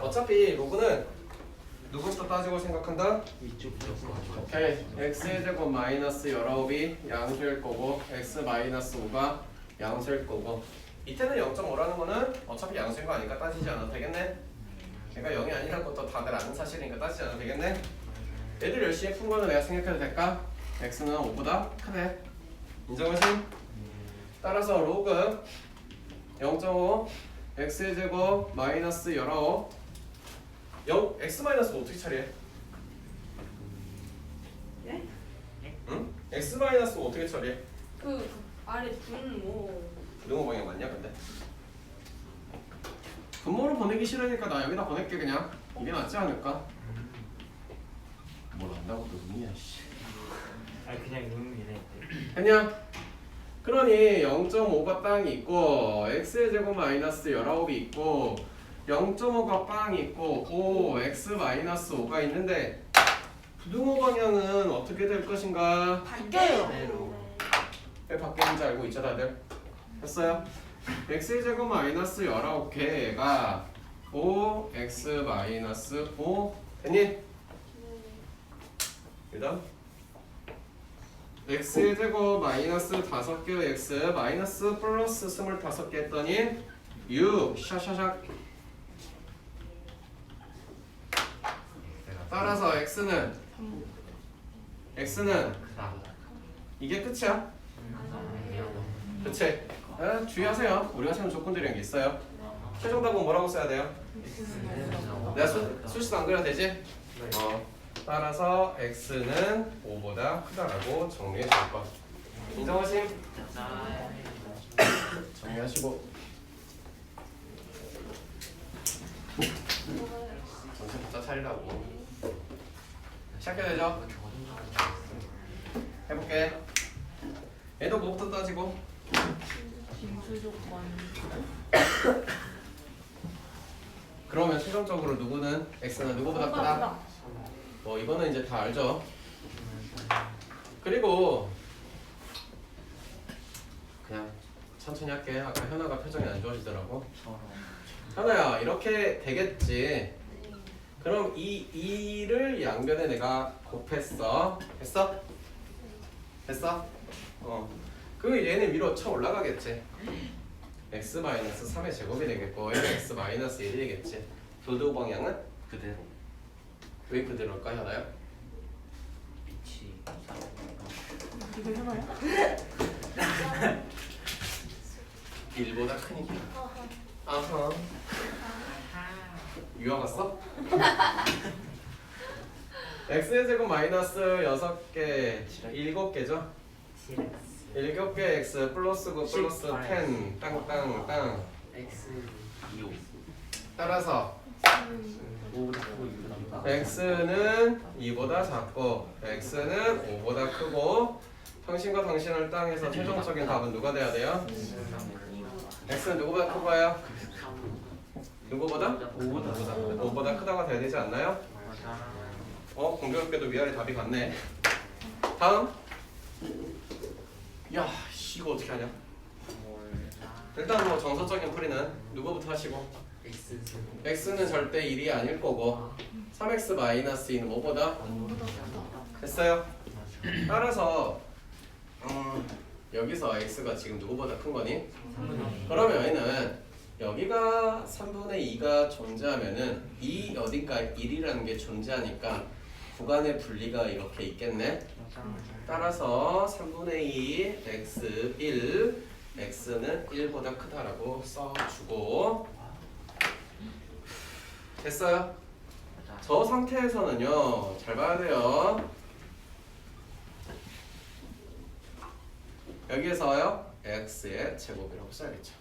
어차피 로그는 누구부터 따지고 생각한다? 오케이 x의 제곱 마이너스 19이 양수일 거고 x 마이너스 5가 양수일 거고 이때는 0.5라는 거는 어차피 양수인 거 아니까 따지지 않아도 되겠네 그러니까 0이 아니라는 것도 다들 아는 사실이니까 따지지 않아도 되겠네 얘들 열심히 푼 거는 내가 생각해도 될까? x는 5보다 크네 인정하시? 따라서 로그 0.5 x의 제곱 마이너스 19 0 x 마이너스 어떻게 처리해? 네? 응? x 마이너스 어떻게 처리해? 그 아래 분모 부등호 방향 맞냐 근데? 분모로 보내기 싫으니까 나 여기다 보낼게 그냥 이게 낫지 않을까? 뭘 안다고 또 의미야 씨아 그냥 의미네 했냐? 그러니 0.5가 빵이 있고 x의 제곱 마이너스 19이 있고 0.5가 빵이 있고 5 x 마이너스 5가 있는데 부등호 방향은 어떻게 될 것인가? 바뀌어요. 그대로. 왜 바뀌는지 알고 있죠 다들? 됐어요? x의 제곱 마이너스 19개가 5 x 마이너스 5 됐니? 일단 x의 제곱 마이너스 5개 x 마이너스 플러스 25개 했더니 6 샤샤샥 따라서 x는 x는 이게 끝이야 그치? 아, 주의하세요. 우리가 세운 조건들이란 게 있어요. 최종 답은 뭐라고 써야 돼요? 내가 수, 수식 안 그려도 되지? 어. 따라서 x는 5보다 크다라고 정리해 줄 거. 인정하심? 정리하시고. 정신 바짝 차리라고. 시작해야 되죠? 해볼게. 얘도 뭐부터 따지고? 징수 조건 그러면 최종적으로 누구는 x는 누구보다 크다? 뭐 이거는 이제 다 알죠. 그리고 그냥 천천히 할게. 아까 현아가 표정이 안 좋아지더라고. 현아야 이렇게 되겠지. 그럼 이 2를 양변에 내가 곱했어. 했어? 했어? 어. 그 얘는 위로 쳐 올라가겠지. x 마이너스 3의 제곱이 되겠고 얘는 x 마이너스 1이 되겠지. 부도 방향은 그대로 왜 그대로일까 현아야? 빛이 이거 해봐요? 1보다 크니까. 아하. 유아 갔어? x의 제곱 마이너스 6개, 7개죠? TX 7개 x 플러스 9 플러스 10 땅땅땅 X 2호 따라서 5보다 크고 6보다 x는 2보다 작고 x는 5보다 크고 당신과 당신을 땅에서 최종적인 답은 누가 돼야 돼요? x는 누구보다 큰 거예요? 누구보다? 5보다 5보다 크다가 돼야 되지 않나요? 어 공교롭게도 위아래 답이 같네. 다음. 야 씨, 이거 어떻게 하냐? 일단 뭐 정서적인 풀이는 누구부터 하시고 X x는 절대 1이 아닐 거고 3x 마이너스 2는 뭐보다 됐어요. 따라서 음, 여기서 x가 지금 누구보다 큰 거니? 그러면 얘는 여기가 3분의 2가 존재하면은 이 어딘가 1이라는 게 존재하니까 구간의 분리가 이렇게 있겠네. 따라서 3분의 2 x 1 x는 1보다 크다라고 써주고 됐어요? 저 상태에서는요 잘 봐야 돼요. 여기에서요 x의 제곱이라고 써야겠죠.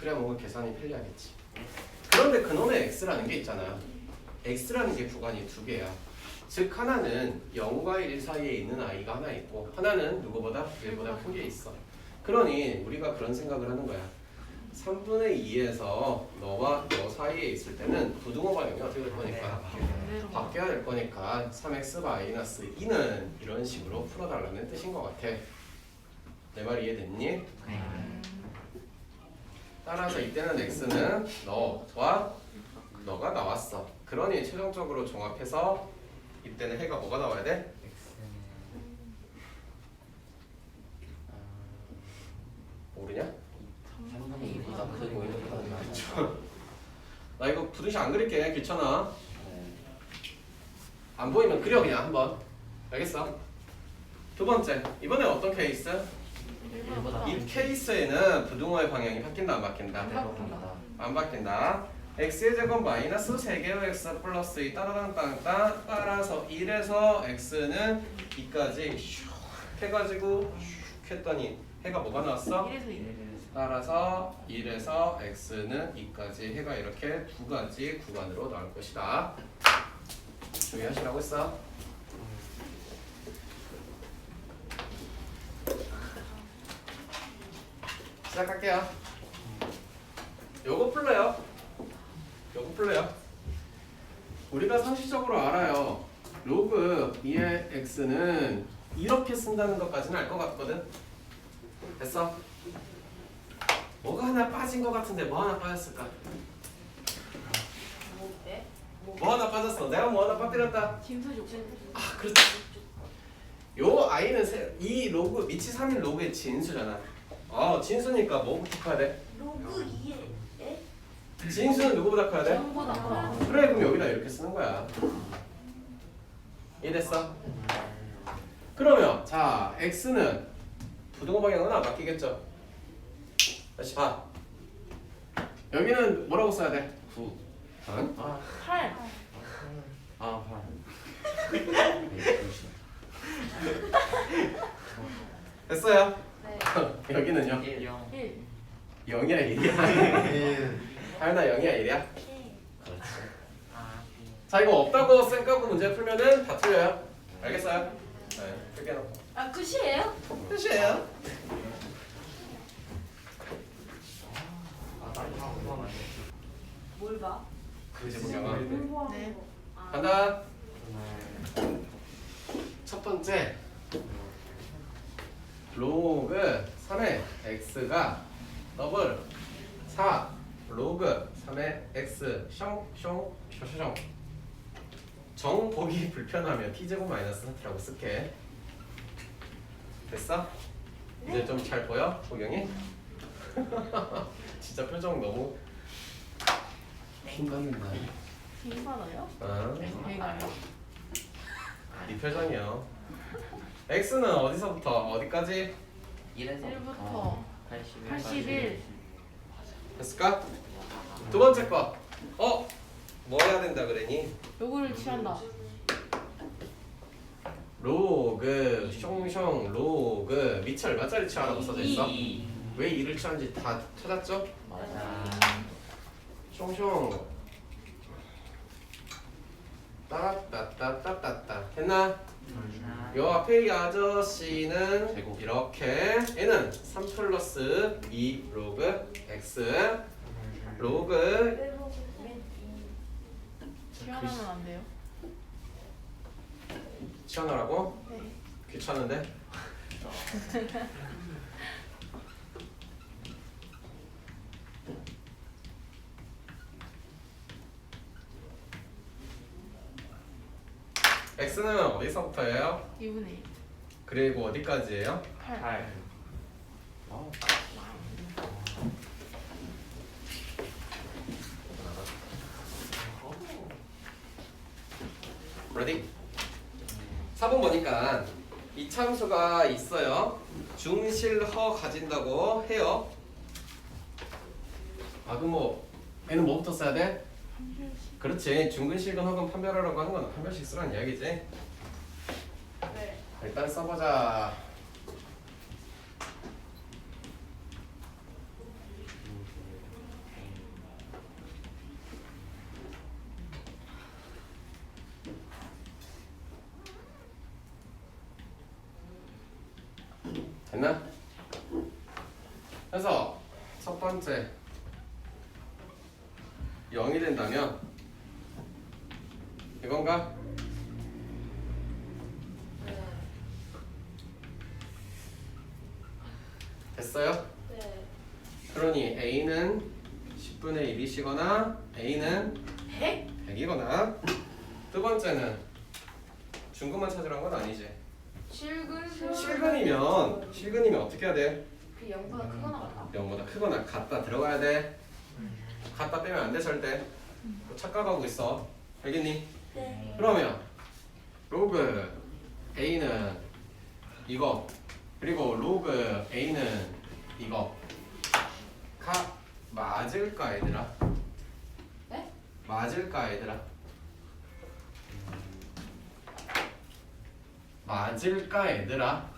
그래야 뭔가 계산이 편리하겠지. 그런데 그놈의 x라는 게 있잖아요. x라는 게 구간이 두 개야. 즉 하나는 0과 1 사이에 있는 아이가 하나 있고 하나는 누구보다 1보다 큰 게 있어. 그러니 우리가 그런 생각을 하는 거야 3분의 2에서 너와 너 사이에 있을 때는 부등호 방향이 어떻게 될 거니까 바뀌어야 될 거니까 3x 마이너스 2는 이런 식으로 풀어달라는 뜻인 것 같아 내 말 이해됐니? 따라서 이때는 x는 너와 너가 나왔어. 그러니 최종적으로 종합해서 이때는 해가 뭐가 나와야 돼? X는 모르냐? 3분의 2보다 크고 이렇게 나 이거 부등식 안 그릴게 귀찮아. 안 보이면 그려 그냥 한번. 알겠어? 두 번째 이번에 어떤 케이스? 이 케이스에는 부등호의 방향이 바뀐다 안 바뀐다? 안 바뀐다. 안 바뀐다. x의 제곱 마이너스 3개의 x 플러스 2 따라당 땅땅 따라서 1에서 x는 2까지 슉 해가지고 슉 했더니 해가 뭐가 나왔어? 이래서 이래. 따라서 1에서 x는 2까지 해가 이렇게 두 가지 구간으로 나올 것이다. 주의하시라고 했어. 시작할게요. 요거 풀래요. 요거 풀래요. 우리가 상식적으로 알아요. 로그 2의 x는 이렇게 쓴다는 것까지는 알 것 같거든. 됐어? 하나 빠진 것 같은데 뭐 하나 빠졌을까? 뭐 때? 뭐 하나 빠졌어. 내가 뭐 하나 빠뜨렸다. 진수 조건. 아 그렇지. 요 i는 세, 이 로그 미치 3인 로그의 진수잖아. 어 진수니까 뭐부터 커야 돼? 로그 2에 에? 진수는 누구보다 커야 돼? 전보다 커. 그래 그럼 여기다 이렇게 쓰는 거야. 이해됐어? 그러면 자 x는 부등호 방향은 안 바뀌겠죠? 다시 봐. 여기는 뭐라고 써야 돼? 9. 응? 아, 8. 아, 8. 됐어요? 네. 여기는요? 1, 0. 1. 0이야 1이야? 하연아 0이야 1이야? 그렇지. 아, 자 이거 없다고 쌩까고 문제 풀면은 다 틀려요. 알겠어요? 네, 크게 놓고. 아 끝이에요? 끝이에요. 아, 빨리 한 번만 해. 뭘 봐? 이제 보경아. 공부하는 네. 거. 아. 간다. 첫 번째 로그 3의 x가 더블 4 로그 3의 x 숑숑 숑숑 정 보기 불편하면 t제곱 마이너스 4t라고 쓸게 됐어? 이제 좀 잘 보여? 보경이? 진짜 표정 너무 힘받는다 힘받아요? 어? 배가요? 이 표정이요 x는 어디서부터 어디까지? 1에서 1부터 81. 81. 됐을까? 두 번째 거. 어? 뭐 해야 된다 그랬니? 요거를 취한다. 로그 숑숑 로그 밑이 얼마짜리 취하라고 써져 있어? 이. 왜 이를 취한지 다 찾았죠? 맞아. 숑숑 따따따따따따 됐나? 요 앞에 이 아저씨는 제곱. 이렇게 얘는 3 플러스 2 로그 x 로그 취하면 안 돼요? 취하느라고? 네. 귀찮은데? x는 어디서부터예요? 2분의 1. 그리고 어디까지예요? 8. 8. 어. 레디? 4번 보니까 이 참수가 있어요. 중실허 가진다고 해요. 아 그럼 뭐 얘는 뭐부터 써야 돼? 그렇지. 중근 실근 혹은 판별하라고 하는 건 판별식 쓰라는 이야기지. 네. 일단 써보자. 됐나? 그래서 첫 번째 0이 된다면 이건가? 됐어요? 네. 그러니 A는 10분의 1이시거나 A는 100? 100이거나 두 번째는 중근만 찾으라는 건 아니지. 실근 실근이면 실근이면 어떻게 해야 돼? 그 0보다 크거나 같다? 0보다 크거나 같다 들어가야 돼. 같다 빼면 안 돼 절대. 뭐 착각하고 있어. 알겠니? 네. 그러면 로그 A는 이거 그리고 로그 A는 이거. 가 맞을까 얘들아? 네? 맞을까 얘들아? 맞을까 얘들아?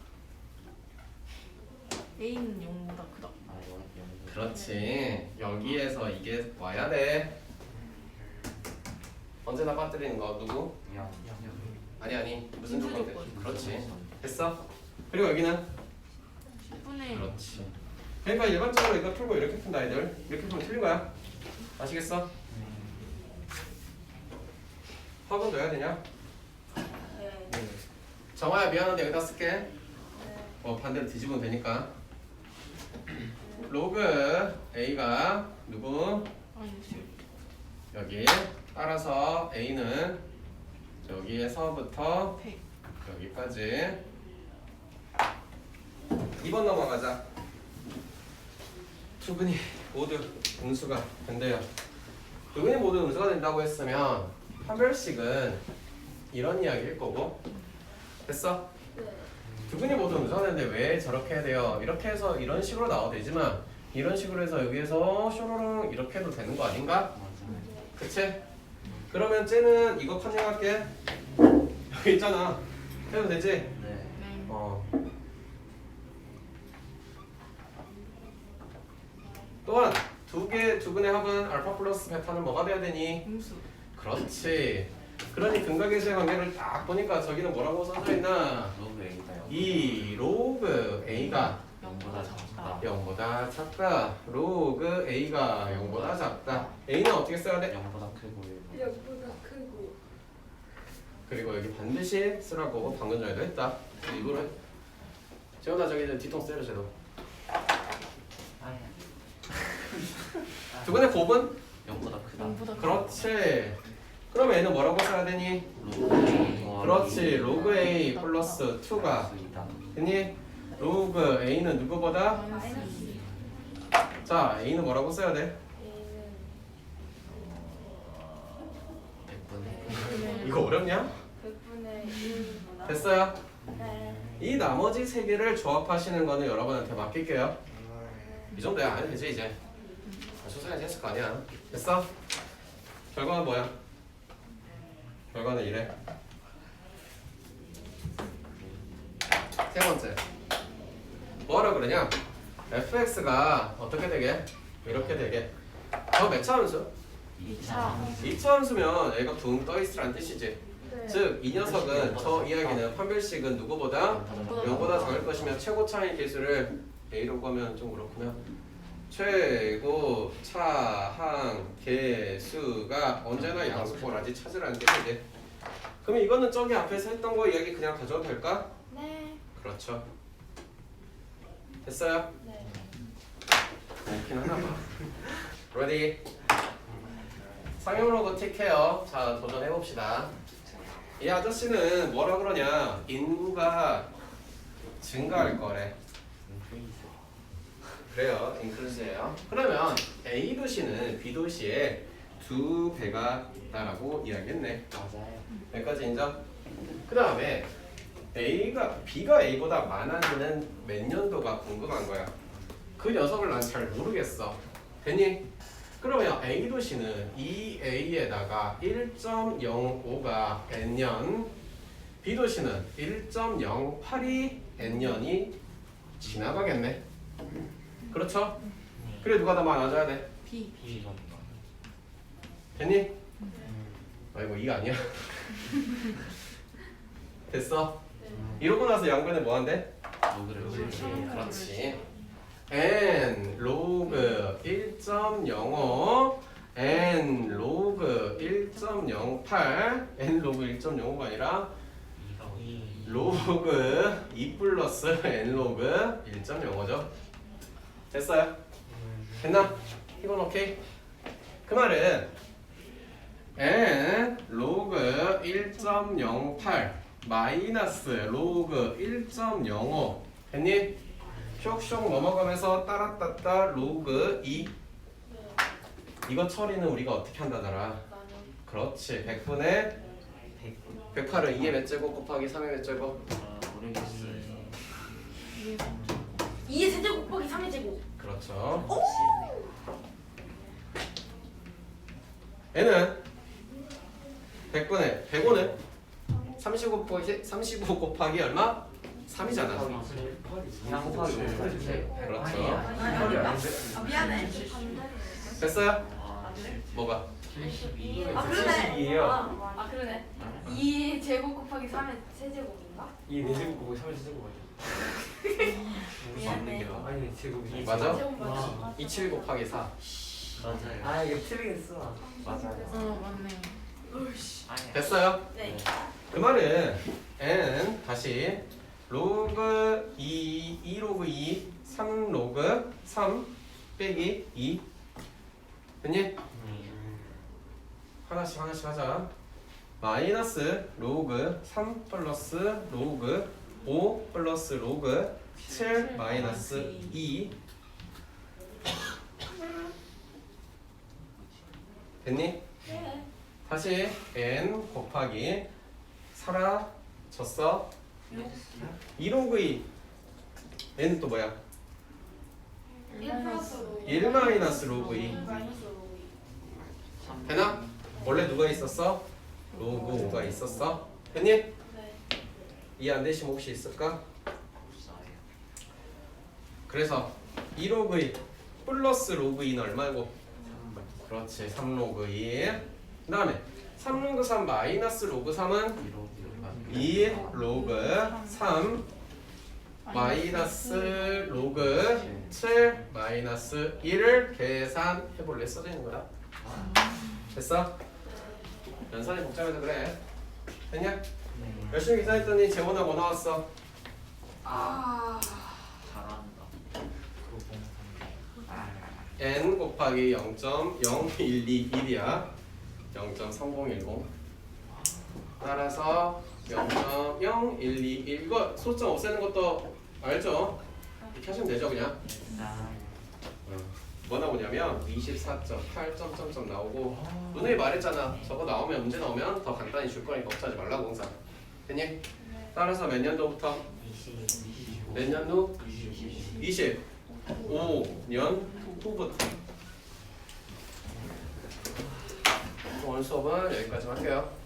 A는 0보다 크다. 그렇지 여기에서 이게 와야 돼 언제나 빠뜨리는 거 누구? 아니 아니 무슨 인수 조건 돼? 조건. 그렇지 됐어? 그리고 여기는 10분의 1 그렇지 그러니까 일반적으로 이거 풀고 이렇게 푼다 애들. 이렇게 풀면 틀린 거야. 아시겠어? 학원 넣어야 되냐? 네. 정화야 미안한데 여기다 쓸게. 어 반대로 뒤집으면 되니까. 로그 A가 누구? 마이너스 1 여기. 따라서 A는 여기에서부터 100 여기까지. 2번 넘어가자 두 분이 모두 음수가 된대요 두 분이 모두 음수가 된다고 했으면 판별식은 이런 이야기일 거고 됐어? 네. 두 분이 모두 음수가 되는데 왜 저렇게 해야 돼요? 이렇게 해서 이런 식으로 나와도 되지만 이런 식으로 해서 여기에서 쇼로롱 이렇게 해도 되는 거 아닌가? 맞아. 그치? 그러면 쟤는 이거 컨닝할게 여기 있잖아 해도 되지? 네. 네. 어. 또한 두 개, 두 분의 합은 알파 플러스 베타는 뭐가 돼야 되니? 음수 그렇지. 그러니 근각계수의 관계를 딱 보니까 저기는 뭐라고 써져 있나? 로그 A가요. 이 로그 A가 0보다 작다 0보다 작다. 로그 A가 0보다 작다. A는 어떻게 써야 돼? 0보다 크고 1보다 여보다 크고. 그리고 여기 반드시 쓰라고 방금 전에도 했다. 일부러. 재훈아 저기 이제 뒤통 때려 쟤도. 아야. 두 분의 곱은 0보다 크다. 0보다 크다 그렇지. 그럼 얘는 뭐라고 써야 되니? 그렇지. 로그 A 플러스 2가 수이다. 되니? 로그 A는 누구보다? 마이너스 2 자, A는 뭐라고 써야 돼? A는 100분의 이거 어렵냐? 100분의 1보다. 됐어요? 네. 이 나머지 세 개를 조합하시는 거는 여러분한테 맡길게요. 이 정도야 안 되지 이제. 아, 초상에서 했을 거 아니야. 됐어? 결과는 뭐야? 결과는 이래. 세 번째. 뭐하라 그러냐? fx가 어떻게 되게? 이렇게 되게. 저몇 차 함수? 2차 2차 함수면 얘가 둥떠 있으란 뜻이지. 네. 즉 이 녀석은 저 이야기는 판별식은 누구보다 0보다 작을 것이며 최고 차이 개수를 A라고 하면 좀 그렇구나. 최고 차항 개수가 언제나 양수꼴하지 찾으라는 뜻이지. 그럼 이거는 저기 앞에서 했던 거 이야기 그냥 가져도 될까? 네. 그렇죠. 됐어요? 네. 그렇긴 하나 봐. 레디. 상용로그 틱해요. 자 도전해 봅시다. 이 아저씨는 뭐라 그러냐? 인구가 증가할 거래. 그래요. 인클루즈예요. 그러면 A 도시는 B 도시의 두 배가 있다라고 이야기했네. 맞아요. 여기까지 인정? 그 다음에 A가 B가 A보다 많아지는 몇 년도가 궁금한 거야. 그 녀석을 난 잘 모르겠어. 됐니? 그러면 A 도시는 2A에다가 1.05가 n년, B 도시는 1.08이 n년이 지나가겠네. 그렇죠? 그래 누가 더 많아져야 돼? B B가 됐니? 아이고 이거 아니야. 됐어? 이러고 나서 양변에 뭐 한대? 로그를 그렇지. 그렇지. n 로그 1.05 n 로그 1.08 n 로그 1.05가 아니라 2가 2 로그 2 플러스 n 로그 1.05죠. 됐어요? 됐나? 이건 오케이? 그 말은 n 로그 1.08 마이너스 로그 1.05 됐니? 쇽쇽 넘어가면서 따라따따 로그 2 이거 처리는 우리가 어떻게 한다더라 그렇지 100분의 108은 2의 몇 제곱 곱하기 3의 몇 제곱 아, 모르겠어요. 2의 세제곱 곱하기 3의 제곱 그렇죠. 얘는 100분의 105는? 35 곱하기 35 곱하기 얼마? 3이잖아. 양파를 그렇죠. 아 미안해. 됐어요? 아, 뭐가? 72. 아 그러네. 72예요. 아, 아 그러네. 2 제곱 곱하기 3의 세제곱인가? 이 네제곱 보고 3을 세제곱 미안해 아니 제곱이 맞아? 제곱 맞지? 27 곱하기 4 맞아요. 아 이거 틀리겠어 맞아요. 어 맞네. 됐어요? 네 그 말은 n 다시 로그 2, 2 로그 2, 3 로그 3 빼기 2 됐니? 하나씩 하나씩 하자 마이너스 로그 3 플러스 로그 5 플러스 로그 7 마이너스 2 됐니? 네 다시 n 곱하기 사라졌어 2로그 2 n은 또 뭐야? 1 플러스 로그 1 마이너스 로그 2 마이너스 로그 2 되나? 원래 누가 있었어? 로그 5가 있었어 됐니? 네 이해 안 되시면 혹시 있을까? 없어요. 그래서 2로그 2 플러스 로그 2는 얼마고? 그렇지 3로그 2 그 다음에 3로그 3 마이너스 로그 3은 2 로그 3 마이너스 로그 7 마이너스 1을 계산해 볼래 써져 있는 거다. 됐어? 연산이 복잡해서 그래. 됐냐? 열심히 계산했더니 재원아 뭐 나왔어? 아 잘한다. n 곱하기 0.0121이야. 0.3010. 따라서 0.0121 이거 소점 없애는 것도 알죠? 이렇게 하시면 되죠 그냥. 어. 뭐 나오냐면 24.8점점점 나오고 누누이 말했잖아 저거 나오면 문제 나오면 더 간단히 줄 거니까 걱정하지 말라고 항상 됐니? 따라서 몇 년도부터? 몇 년도? 25년 후부터 오늘 수업은 여기까지 할게요